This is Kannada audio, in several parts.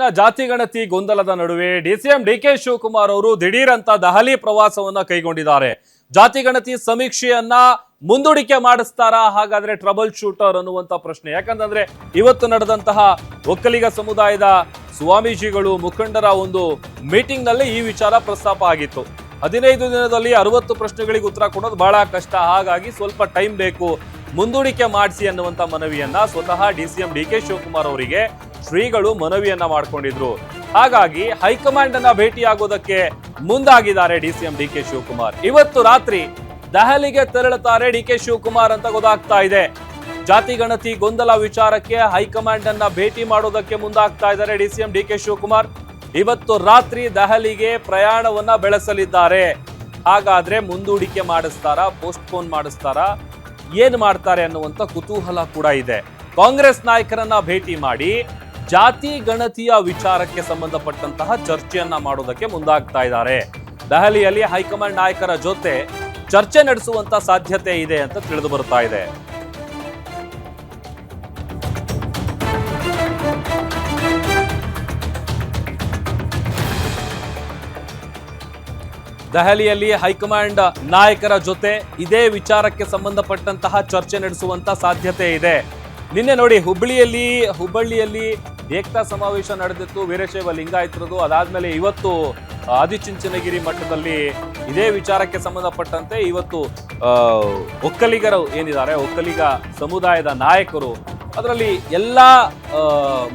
ಇನ್ನ ಜಾತಿ ಗಣತಿ ಗೊಂದಲದ ನಡುವೆ ಡಿಸಿಎಂ ಡಿ ಕೆ ಶಿವಕುಮಾರ್ ಅವರು ದಿಢೀರಂತ ದಹಲಿ ಪ್ರವಾಸವನ್ನ ಕೈಗೊಂಡಿದ್ದಾರೆ. ಜಾತಿ ಗಣತಿ ಸಮೀಕ್ಷೆಯನ್ನ ಮುಂದೂಡಿಕೆ ಮಾಡಿಸ್ತಾರಾ? ಹಾಗಾದ್ರೆ ಟ್ರಬಲ್ ಶೂಟರ್ ಅನ್ನುವಂತ ಪ್ರಶ್ನೆ. ಯಾಕಂತಂದ್ರೆ ಇವತ್ತು ನಡೆದಂತಹ ಒಕ್ಕಲಿಗ ಸಮುದಾಯದ ಸ್ವಾಮೀಜಿಗಳು ಮುಖಂಡರ ಒಂದು ಮೀಟಿಂಗ್ನಲ್ಲಿ ಈ ವಿಚಾರ ಪ್ರಸ್ತಾಪ ಆಗಿತ್ತು. ಹದಿನೈದು ದಿನದಲ್ಲಿ ಅರವತ್ತು ಪ್ರಶ್ನೆಗಳಿಗೆ ಉತ್ತರ ಕೊಡೋದು ಬಹಳ ಕಷ್ಟ. ಹಾಗಾಗಿ ಸ್ವಲ್ಪ ಟೈಮ್ ಬೇಕು. ಮುಂದೂಡಿಕೆ ಮಾಡಿಸಿ ಅನ್ನುವಂತ ಮನವಿಯನ್ನ ಸ್ವತಃ D C M D K Shivakumar ಅವರಿಗೆ ಶ್ರೀಗಳು ಮನವಿಯನ್ನ ಮಾಡಿಕೊಂಡಿದ್ರು. ಹಾಗಾಗಿ ಹೈಕಮಾಂಡ್ ಅನ್ನ ಭೇಟಿಯಾಗೋದಕ್ಕೆ ಮುಂದಾಗಿದ್ದಾರೆ D C M D K Shivakumar. ಇವತ್ತು ರಾತ್ರಿ ದೆಹಲಿಗೆ ತೆರಳುತ್ತಾರೆ ಡಿ ಕೆ ಶಿವಕುಮಾರ್ ಅಂತ ಗೊತ್ತಾಗ್ತಾ ಇದೆ. ಜಾತಿ ಗಣತಿ ಗೊಂದಲ ವಿಚಾರಕ್ಕೆ ಹೈಕಮಾಂಡ್ ಅನ್ನ ಭೇಟಿ ಮಾಡೋದಕ್ಕೆ ಮುಂದಾಗ್ತಾ ಇದ್ದಾರೆ D C M D K Shivakumar. ಇವತ್ತು ರಾತ್ರಿ ದೆಹಲಿಗೆ ಪ್ರಯಾಣವನ್ನ ಬೆಳೆಸಲಿದ್ದಾರೆ. ಹಾಗಾದ್ರೆ ಮುಂದೂಡಿಕೆ ಮಾಡಿಸ್ತಾರಾ, ಪೋಸ್ಟ್ಪೋನ್ ಮಾಡಿಸ್ತಾರಾ, ಏನ್ ಮಾಡ್ತಾರೆ ಅನ್ನುವಂತ ಕುತೂಹಲ ಕೂಡ ಇದೆ. ಕಾಂಗ್ರೆಸ್ ನಾಯಕರನ್ನ ಭೇಟಿ ಮಾಡಿ ಜಾತಿ ಗಣತಿಯ ವಿಚಾರಕ್ಕೆ ಸಂಬಂಧಪಟ್ಟಂತಹ ಚರ್ಚೆಯನ್ನ ಮಾಡೋದಕ್ಕೆ ಮುಂದಾಗ್ತಾ ಇದ್ದಾರೆ. ದೆಹಲಿಯಲ್ಲಿ ಹೈಕಮಾಂಡ್ ನಾಯಕರ ಜೊತೆ ಚರ್ಚೆ ನಡೆಸುವಂತ ಸಾಧ್ಯತೆ ಇದೆ ಅಂತ ತಿಳಿದು ಬರ್ತಾ ಇದೆ. ದೆಹಲಿಯಲ್ಲಿ ಹೈಕಮಾಂಡ್ ನಾಯಕರ ಜೊತೆ ಇದೇ ವಿಚಾರಕ್ಕೆ ಸಂಬಂಧಪಟ್ಟಂತಹ ಚರ್ಚೆ ನಡೆಸುವಂತ ಸಾಧ್ಯತೆ ಇದೆ. ನಿನ್ನೆ ನೋಡಿ ಹುಬ್ಬಳ್ಳಿಯಲ್ಲಿ ಹುಬ್ಬಳ್ಳಿಯಲ್ಲಿ ಏಕತಾ ಸಮಾವೇಶ ನಡೆದಿತ್ತು, ವೀರಶೈವ ಲಿಂಗಾಯತರದು. ಅದಾದ್ಮೇಲೆ ಇವತ್ತು ಆದಿಚುಂಚನಗಿರಿ ಮಠದಲ್ಲಿ ಇದೇ ವಿಚಾರಕ್ಕೆ ಸಂಬಂಧಪಟ್ಟಂತೆ ಇವತ್ತು ಒಕ್ಕಲಿಗರು ಏನಿದ್ದಾರೆ, ಒಕ್ಕಲಿಗ ಸಮುದಾಯದ ನಾಯಕರು, ಅದರಲ್ಲಿ ಎಲ್ಲ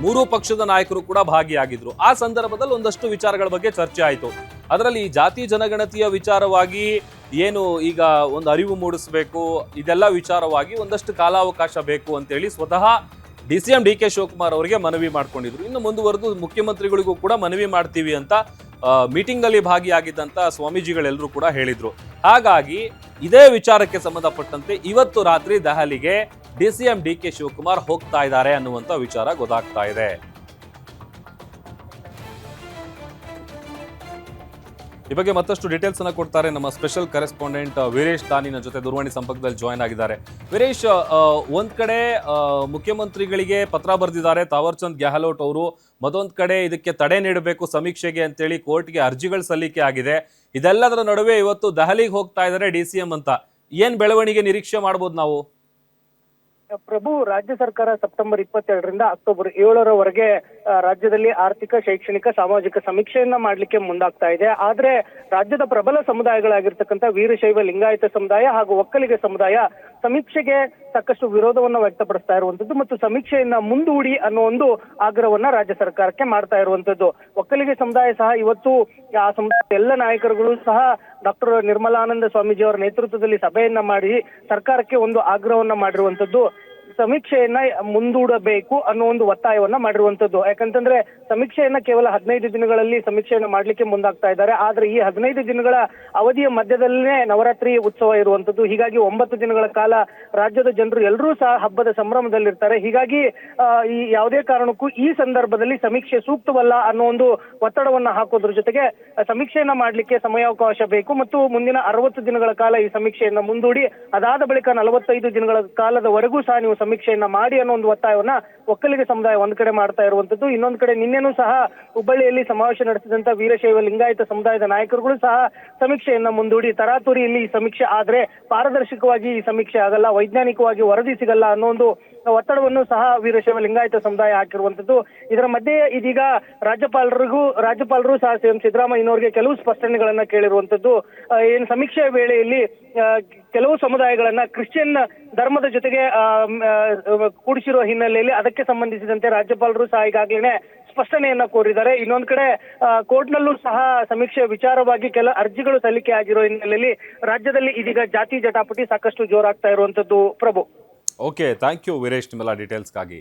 ಮೂರು ಪಕ್ಷದ ನಾಯಕರು ಕೂಡ ಭಾಗಿಯಾಗಿದ್ರು. ಆ ಸಂದರ್ಭದಲ್ಲಿ ಒಂದಷ್ಟು ವಿಚಾರಗಳ ಬಗ್ಗೆ ಚರ್ಚೆ ಆಯಿತು. ಅದರಲ್ಲಿ ಜಾತಿ ಜನಗಣತಿಯ ವಿಚಾರವಾಗಿ ಏನು ಈಗ ಒಂದು ಅರಿವು ಮೂಡಿಸಬೇಕು, ಇದೆಲ್ಲ ವಿಚಾರವಾಗಿ ಒಂದಷ್ಟು ಕಾಲಾವಕಾಶ ಬೇಕು ಅಂತೇಳಿ ಸ್ವತಃ D C M D K Shivakumar ಅವರಿಗೆ ಮನವಿ ಮಾಡ್ಕೊಂಡಿದ್ರು. ಇನ್ನು ಮುಂದುವರೆದು ಮುಖ್ಯಮಂತ್ರಿಗಳಿಗೂ ಕೂಡ ಮನವಿ ಮಾಡ್ತೀವಿ ಅಂತ ಮೀಟಿಂಗ್ ಅಲ್ಲಿ ಭಾಗಿಯಾಗಿದ್ದಂತ ಸ್ವಾಮೀಜಿಗಳೆಲ್ಲರೂ ಕೂಡ ಹೇಳಿದ್ರು. ಹಾಗಾಗಿ ಇದೇ ವಿಚಾರಕ್ಕೆ ಸಂಬಂಧಪಟ್ಟಂತೆ ಇವತ್ತು ರಾತ್ರಿ ದೆಹಲಿಗೆ D C M D K Shivakumar ಹೋಗ್ತಾ ಇದ್ದಾರೆ ಅನ್ನುವಂತ ವಿಚಾರ ಗೊತ್ತಾಗ್ತಾ ಇದೆ. ಈ ಬಗ್ಗೆ ಮತ್ತಷ್ಟು ಡೀಟೇಲ್ಸ್ ಅನ್ನ ಕೊಡ್ತಾರೆ ನಮ್ಮ ಸ್ಪೆಷಲ್ ಕರೆಸ್ಪಾಂಡೆಂಟ್ ವೀರೇಶ್ ದಾನಿನ ಜೊತೆ ದೂರವಾಣಿ ಸಂಪರ್ಕದಲ್ಲಿ ಜಾಯ್ನ್ ಆಗಿದ್ದಾರೆ. ವೀರೇಶ್ ಒಂದ್ ಕಡೆ ಮುಖ್ಯಮಂತ್ರಿಗಳಿಗೆ ಪತ್ರ ಬರೆದಿದ್ದಾರೆ. ತಾವರ್ಚಂದ್ ಗೆಹ್ಲೋಟ್ ಅವರು, ಮತ್ತೊಂದ್ ಕಡೆ ಇದಕ್ಕೆ ತಡೆ ನೀಡಬೇಕು ಸಮೀಕ್ಷೆಗೆ ಅಂತೇಳಿ ಕೋರ್ಟ್ಗೆ ಅರ್ಜಿಗಳು ಸಲ್ಲಿಕೆ ಆಗಿದೆ. ಇದೆಲ್ಲದರ ನಡುವೆ ಇವತ್ತು ದೆಹಲಿಗೆ ಹೋಗ್ತಾ ಇದ್ದಾರೆ ಡಿ ಸಿ ಎಂ ಅಂತ. ಏನ್ ಬೆಳವಣಿಗೆ ನಿರೀಕ್ಷೆ ಮಾಡ್ಬೋದು ನಾವು? ಪ್ರಭು, ರಾಜ್ಯ ಸರ್ಕಾರ ಸೆಪ್ಟೆಂಬರ್ ಇಪ್ಪತ್ತೆರಡರಿಂದ ಅಕ್ಟೋಬರ್ ಏಳರವರೆಗೆ ರಾಜ್ಯದಲ್ಲಿ ಆರ್ಥಿಕ, ಶೈಕ್ಷಣಿಕ, ಸಾಮಾಜಿಕ ಸಮೀಕ್ಷೆಯನ್ನ ಮಾಡಲಿಕ್ಕೆ ಮುಂದಾಗ್ತಾ ಇದೆ. ಆದ್ರೆ ರಾಜ್ಯದ ಪ್ರಬಲ ಸಮುದಾಯಗಳಾಗಿರ್ತಕ್ಕಂಥ ವೀರಶೈವ ಲಿಂಗಾಯತ ಸಮುದಾಯ ಹಾಗೂ ಒಕ್ಕಲಿಗ ಸಮುದಾಯ ಸಮೀಕ್ಷೆಗೆ ಸಾಕಷ್ಟು ವಿರೋಧವನ್ನ ವ್ಯಕ್ತಪಡಿಸ್ತಾ ಇರುವಂತದ್ದು ಮತ್ತು ಸಮೀಕ್ಷೆಯನ್ನ ಮುಂದೂಡಿ ಅನ್ನೋ ಒಂದು ಆಗ್ರಹವನ್ನ ರಾಜ್ಯ ಸರ್ಕಾರಕ್ಕೆ ಮಾಡ್ತಾ ಇರುವಂತದ್ದು. ಒಕ್ಕಲಿಗ ಸಮುದಾಯ ಸಹ ಇವತ್ತು ಆ ಸಮುದಾಯದ ಎಲ್ಲ ನಾಯಕರುಗಳು ಸಹ ಡಾಕ್ಟರ್ ನಿರ್ಮಲಾನಂದ ಸ್ವಾಮೀಜಿ ಅವರ ನೇತೃತ್ವದಲ್ಲಿ ಸಭೆಯನ್ನ ಮಾಡಿ ಸರ್ಕಾರಕ್ಕೆ ಒಂದು ಆಗ್ರಹವನ್ನ ಮಾಡಿರುವಂತದ್ದು. ಸಮೀಕ್ಷೆಯನ್ನ ಮುಂದೂಡಬೇಕು ಅನ್ನೋ ಒಂದು ಒತ್ತಾಯವನ್ನ ಮಾಡಿರುವಂತದ್ದು. ಯಾಕಂತಂದ್ರೆ ಸಮೀಕ್ಷೆಯನ್ನ ಕೇವಲ ಹದಿನೈದು ದಿನಗಳಲ್ಲಿ ಸಮೀಕ್ಷೆಯನ್ನ ಮಾಡ್ಲಿಕ್ಕೆ ಮುಂದಾಗ್ತಾ ಇದ್ದಾರೆ. ಆದ್ರೆ ಈ ಹದಿನೈದು ದಿನಗಳ ಅವಧಿಯ ಮಧ್ಯದಲ್ಲೇ ನವರಾತ್ರಿ ಉತ್ಸವ ಇರುವಂತದ್ದು. ಹೀಗಾಗಿ ಒಂಬತ್ತು ದಿನಗಳ ಕಾಲ ರಾಜ್ಯದ ಜನರು ಎಲ್ಲರೂ ಸಹ ಹಬ್ಬದ ಸಂಭ್ರಮದಲ್ಲಿರ್ತಾರೆ. ಹೀಗಾಗಿ ಈ ಯಾವುದೇ ಕಾರಣಕ್ಕೂ ಈ ಸಂದರ್ಭದಲ್ಲಿ ಸಮೀಕ್ಷೆ ಸೂಕ್ತವಲ್ಲ ಅನ್ನೋ ಒಂದು ಒತ್ತಡವನ್ನ ಹಾಕೋದ್ರ ಜೊತೆಗೆ ಸಮೀಕ್ಷೆಯನ್ನ ಮಾಡ್ಲಿಕ್ಕೆ ಸಮಯಾವಕಾಶ ಬೇಕು. ಮತ್ತು ಮುಂದಿನ ಅರವತ್ತು ದಿನಗಳ ಕಾಲ ಈ ಸಮೀಕ್ಷೆಯನ್ನ ಮುಂದೂಡಿ, ಅದಾದ ಬಳಿಕ ನಲವತ್ತೈದು ದಿನಗಳ ಕಾಲದವರೆಗೂ ಸಹ ನೀವು ಸಮೀಕ್ಷೆಯನ್ನ ಮಾಡಿ ಅನ್ನೋ ಒಂದು ಒತ್ತಾಯವನ್ನ ಒಕ್ಕಲಿಗ ಸಮುದಾಯ ಒಂದ್ ಕಡೆ ಮಾಡ್ತಾ ಇರುವಂತದ್ದು. ಇನ್ನೊಂದ್ ಕಡೆ ನಿನ್ನೆನೂ ಸಹ ಹುಬ್ಬಳ್ಳಿಯಲ್ಲಿ ಸಮಾವೇಶ ನಡೆಸಿದಂತ ವೀರಶೈವ ಲಿಂಗಾಯತ ಸಮುದಾಯದ ನಾಯಕರುಗಳು ಸಹ ಸಮೀಕ್ಷೆಯನ್ನ ಮುಂದೂಡಿ ತರಾತುರಿಯಲ್ಲಿ ಈ ಸಮೀಕ್ಷೆ ಆದ್ರೆ ಪಾರದರ್ಶಕವಾಗಿ ಈ ಸಮೀಕ್ಷೆ ಆಗಲ್ಲ, ವೈಜ್ಞಾನಿಕವಾಗಿ ವರದಿ ಸಿಗಲ್ಲ ಅನ್ನೋ ಒಂದು ಒತ್ತಡವನ್ನು ಸಹ ವೀರಶೈವ ಲಿಂಗಾಯತ ಸಮುದಾಯ ಹಾಕಿರುವಂತದ್ದು ಇದರ ಮಧ್ಯೆ ಇದೀಗ ರಾಜ್ಯಪಾಲರಿಗೂ, ರಾಜ್ಯಪಾಲರು ಸಹ ಸಿಎಂ ಸಿದ್ದರಾಮಯ್ಯನವರಿಗೆ ಕೆಲವು ಸ್ಪಷ್ಟನೆಗಳನ್ನ ಕೇಳಿರುವಂತದ್ದು ಏನು ಸಮೀಕ್ಷೆ ವೇಳೆಯಲ್ಲಿ ಕೆಲವು ಸಮುದಾಯಗಳನ್ನ ಕ್ರಿಶ್ಚಿಯನ್ ಧರ್ಮದ ಜೊತೆಗೆ ಕೂಡಿಸಿರುವ ಹಿನ್ನೆಲೆಯಲ್ಲಿ ಅದಕ್ಕೆ ಸಂಬಂಧಿಸಿದಂತೆ ರಾಜ್ಯಪಾಲರು ಸಹ ಈಗಾಗಲೇ ಸ್ಪಷ್ಟನೆಯನ್ನ ಕೋರಿದ್ದಾರೆ. ಇನ್ನೊಂದು ಕಡೆ ಕೋರ್ಟ್ನಲ್ಲೂ ಸಹ ಸಮೀಕ್ಷೆ ವಿಚಾರವಾಗಿ ಕೆಲ ಅರ್ಜಿಗಳು ಸಲ್ಲಿಕೆ ಆಗಿರೋ ಹಿನ್ನೆಲೆಯಲ್ಲಿ ರಾಜ್ಯದಲ್ಲಿ ಇದೀಗ ಜಾತಿ ಜಟಾಪಟಿ ಸಾಕಷ್ಟು ಜೋರಾಗ್ತಾ ಇರುವಂತದ್ದು Prabhu. Okay thank you Veeresh ನಿಮ್ಮೆಲ್ಲ ಡೀಟೇಲ್ಸ್ಗಾಗಿ